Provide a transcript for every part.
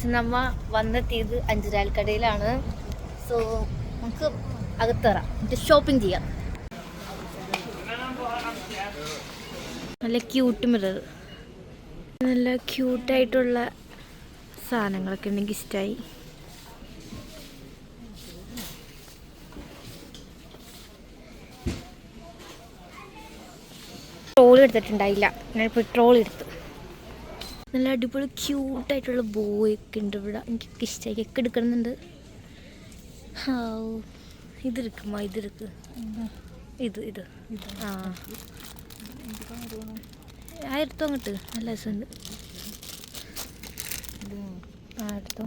Guys നമ്മ വന്നെത്തിയത് അഞ്ചരാൽക്കടയിലാണ്. So നമുക്ക് അകത്തറാം എന്നിട്ട് ഷോപ്പിംഗ് ചെയ്യാം. നല്ല ക്യൂട്ട് മിറർ നല്ല ക്യൂട്ടായിട്ടുള്ള സാധനങ്ങളൊക്കെ ഉണ്ടെങ്കിൽ ഇഷ്ടമായി ട്രോൾ എടുത്തിട്ടുണ്ടായില്ല. ഞാൻ ഇപ്പോൾ ട്രോൾ എടുത്തു. നല്ല അടിപൊളി ക്യൂട്ടായിട്ടുള്ള ബോയ് ഒക്കെ ഉണ്ട് ഇവിടെ. എനിക്ക് ഇഷ്ടമായി ഒക്കെ എടുക്കണമെന്നുണ്ട്. ഹാവ് ഇതെടുക്കുമോ ഇതിരിക്ക് ഇത് ഇത് ആ. ആ എടുത്തോ അങ്ങോട്ട്. നല്ല രസമുണ്ട്. ആ എടുത്തോ.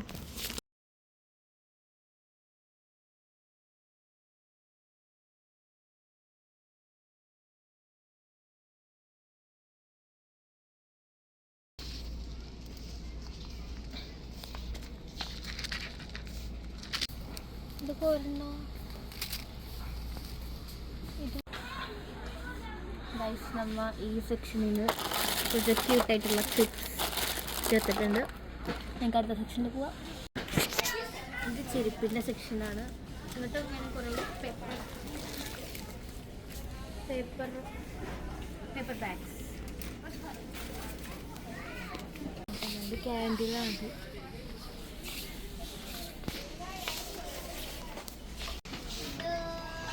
ഒരെണ്ണോ ഗൈസ് നമ്മ ഈ സെക്ഷനിൽ നിന്ന് കുറച്ച് ക്യൂട്ടായിട്ടുള്ള ക്ലിപ്സ് ചേർത്തിട്ടുണ്ട്. ഞങ്ങൾക്ക് അടുത്ത സെക്ഷനിൽ പോവാം. ഇത് ചെരുപ്പിന്റെ സെക്ഷനാണ് എന്നിട്ട് ഞാൻ കുറേ പേപ്പർ പേപ്പർ പേപ്പർ ബാഗ്സ് ഇത്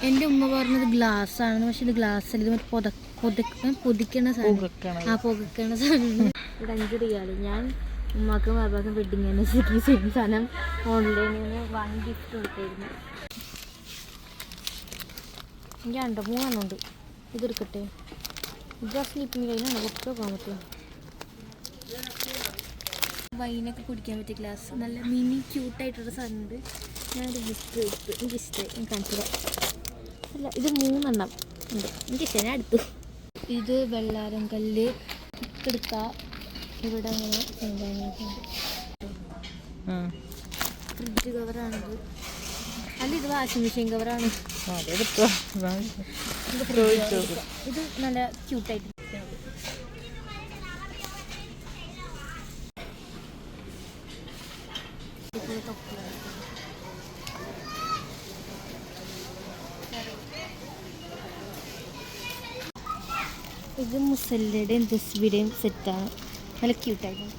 എന്റെ ഉമ്മ പറഞ്ഞത് ഗ്ലാസ് ആണ് പക്ഷെ ഇത് ഗ്ലാസ് അല്ല. ഇത് മറ്റേ പൊത പൊതക്ക പൊതിക്കണ സാധനം. ആ പുകക്കണ സാധനം. ഇവിടെ അഞ്ച് റിയാൽ. ഞാൻ ഉമ്മാക്കും ബാബാക്കും വെഡിങ് ആനിവേഴ്സറിക്ക് സെയിം സാധനം ഓൺലൈനിൽ നിന്ന് വാങ്ങി ഗിഫ്റ്റ് കൊടുത്തായിരുന്നു എനിക്ക് രണ്ട് മൂന്നെണ്ണമുണ്ട് ഇതെടുക്കട്ടെ ഇത് ആ സ്ലീപ്പിംഗ് ലൈനാണ് കുറച്ച് പോകാൻ പറ്റും വൈനൊക്കെ കുടിക്കാൻ പറ്റിയ ഗ്ലാസ് നല്ല മിനി ക്യൂട്ടായിട്ടുള്ള സാധനമുണ്ട് ഞാനൊരു ഗിഫ്റ്റ് കൊടുത്തു എനിക്ക് ഇഷ്ടമായി. ഞാൻ കാണിച്ചു തരാം അല്ല ഇത് മൂന്നെണ്ണം ഉണ്ട്. എനിക്ക് ഇഷ്ടം ഞാൻ എടുത്തു. ഇത് വെള്ളാരം കല്ല് എടുക്ക ഇവിടെ അങ്ങനെ ഫ്രിഡ്ജ് കവറാണിത്. അല്ല ഇത് വാഷിംഗ് മെഷീൻ കവറാണ്. ഇത്. നല്ല ക്യൂട്ടായിട്ട് ഇത് മുസല്ലയുടെയും ദസ്ബിയുടെയും സെറ്റാണ് നല്ല ക്യൂട്ടായിരുന്നു